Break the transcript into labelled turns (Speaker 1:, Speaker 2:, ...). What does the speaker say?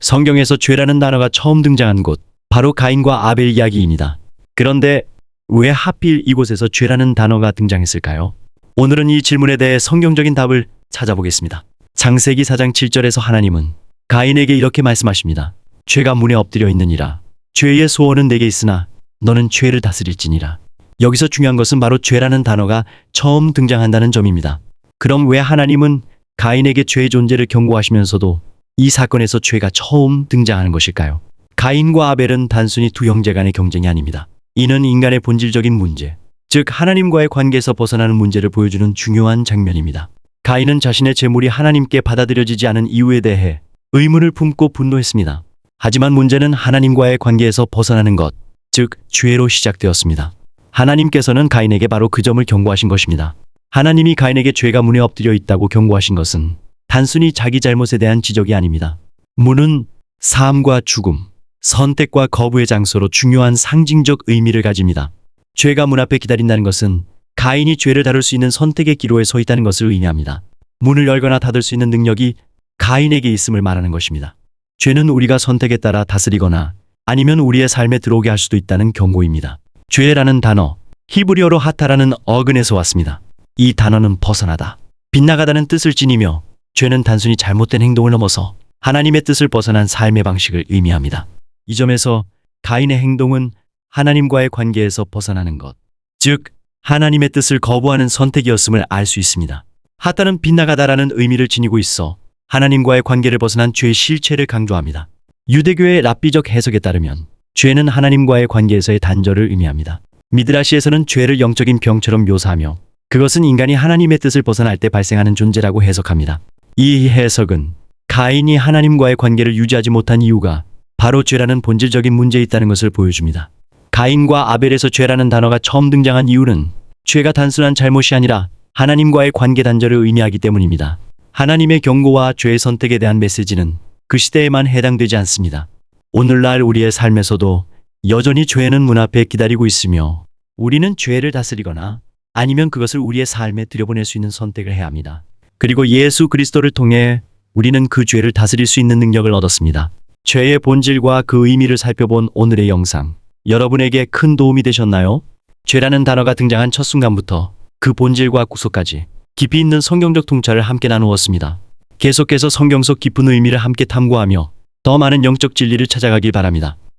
Speaker 1: 성경에서 죄라는 단어가 처음 등장한 곳, 바로 가인과 아벨 이야기입니다. 그런데 왜 하필 이곳에서 죄라는 단어가 등장했을까요? 오늘은 이 질문에 대해 성경적인 답을 찾아보겠습니다. 창세기 4장 7절에서 하나님은 가인에게 이렇게 말씀하십니다. 죄가 문에 엎드려 있느니라. 죄의 소원은 내게 있으나 너는 죄를 다스릴지니라. 여기서 중요한 것은 바로 죄라는 단어가 처음 등장한다는 점입니다. 그럼 왜 하나님은 가인에게 죄의 존재를 경고하시면서도 이 사건에서 죄가 처음 등장하는 것일까요? 가인과 아벨은 단순히 두 형제 간의 경쟁이 아닙니다. 이는 인간의 본질적인 문제, 즉 하나님과의 관계에서 벗어나는 문제를 보여주는 중요한 장면입니다. 가인은 자신의 재물이 하나님께 받아들여지지 않은 이유에 대해 의문을 품고 분노했습니다. 하지만 문제는 하나님과의 관계에서 벗어나는 것, 즉 죄로 시작되었습니다. 하나님께서는 가인에게 바로 그 점을 경고하신 것입니다. 하나님이 가인에게 죄가 문에 엎드려 있다고 경고하신 것은 단순히 자기 잘못에 대한 지적이 아닙니다. 문은 삶과 죽음, 선택과 거부의 장소로 중요한 상징적 의미를 가집니다. 죄가 문 앞에 기다린다는 것은 가인이 죄를 다룰 수 있는 선택의 기로에 서 있다는 것을 의미합니다. 문을 열거나 닫을 수 있는 능력이 가인에게 있음을 말하는 것입니다. 죄는 우리가 선택에 따라 다스리거나 아니면 우리의 삶에 들어오게 할 수도 있다는 경고입니다. 죄라는 단어, 히브리어로 하타라는 어근에서 왔습니다. 이 단어는 벗어나다, 빗나가다는 뜻을 지니며 죄는 단순히 잘못된 행동을 넘어서 하나님의 뜻을 벗어난 삶의 방식을 의미합니다. 이 점에서 가인의 행동은 하나님과의 관계에서 벗어나는 것, 즉 하나님의 뜻을 거부하는 선택이었음을 알 수 있습니다. 하타는 빗나가다라는 의미를 지니고 있어 하나님과의 관계를 벗어난 죄의 실체를 강조합니다. 유대교의 랍비적 해석에 따르면 죄는 하나님과의 관계에서의 단절을 의미합니다. 미드라시에서는 죄를 영적인 병처럼 묘사하며 그것은 인간이 하나님의 뜻을 벗어날 때 발생하는 존재라고 해석합니다. 이 해석은 가인이 하나님과의 관계를 유지하지 못한 이유가 바로 죄라는 본질적인 문제에 있다는 것을 보여줍니다. 가인과 아벨에서 죄라는 단어가 처음 등장한 이유는 죄가 단순한 잘못이 아니라 하나님과의 관계 단절을 의미하기 때문입니다. 하나님의 경고와 죄의 선택에 대한 메시지는 그 시대에만 해당되지 않습니다. 오늘날 우리의 삶에서도 여전히 죄는 문 앞에 기다리고 있으며 우리는 죄를 다스리거나 아니면 그것을 우리의 삶에 들여보낼 수 있는 선택을 해야 합니다. 그리고 예수 그리스도를 통해 우리는 그 죄를 다스릴 수 있는 능력을 얻었습니다. 죄의 본질과 그 의미를 살펴본 오늘의 영상. 여러분에게 큰 도움이 되셨나요? 죄라는 단어가 등장한 첫 순간부터 그 본질과 구속까지 깊이 있는 성경적 통찰을 함께 나누었습니다. 계속해서 성경 속 깊은 의미를 함께 탐구하며 더 많은 영적 진리를 찾아가길 바랍니다.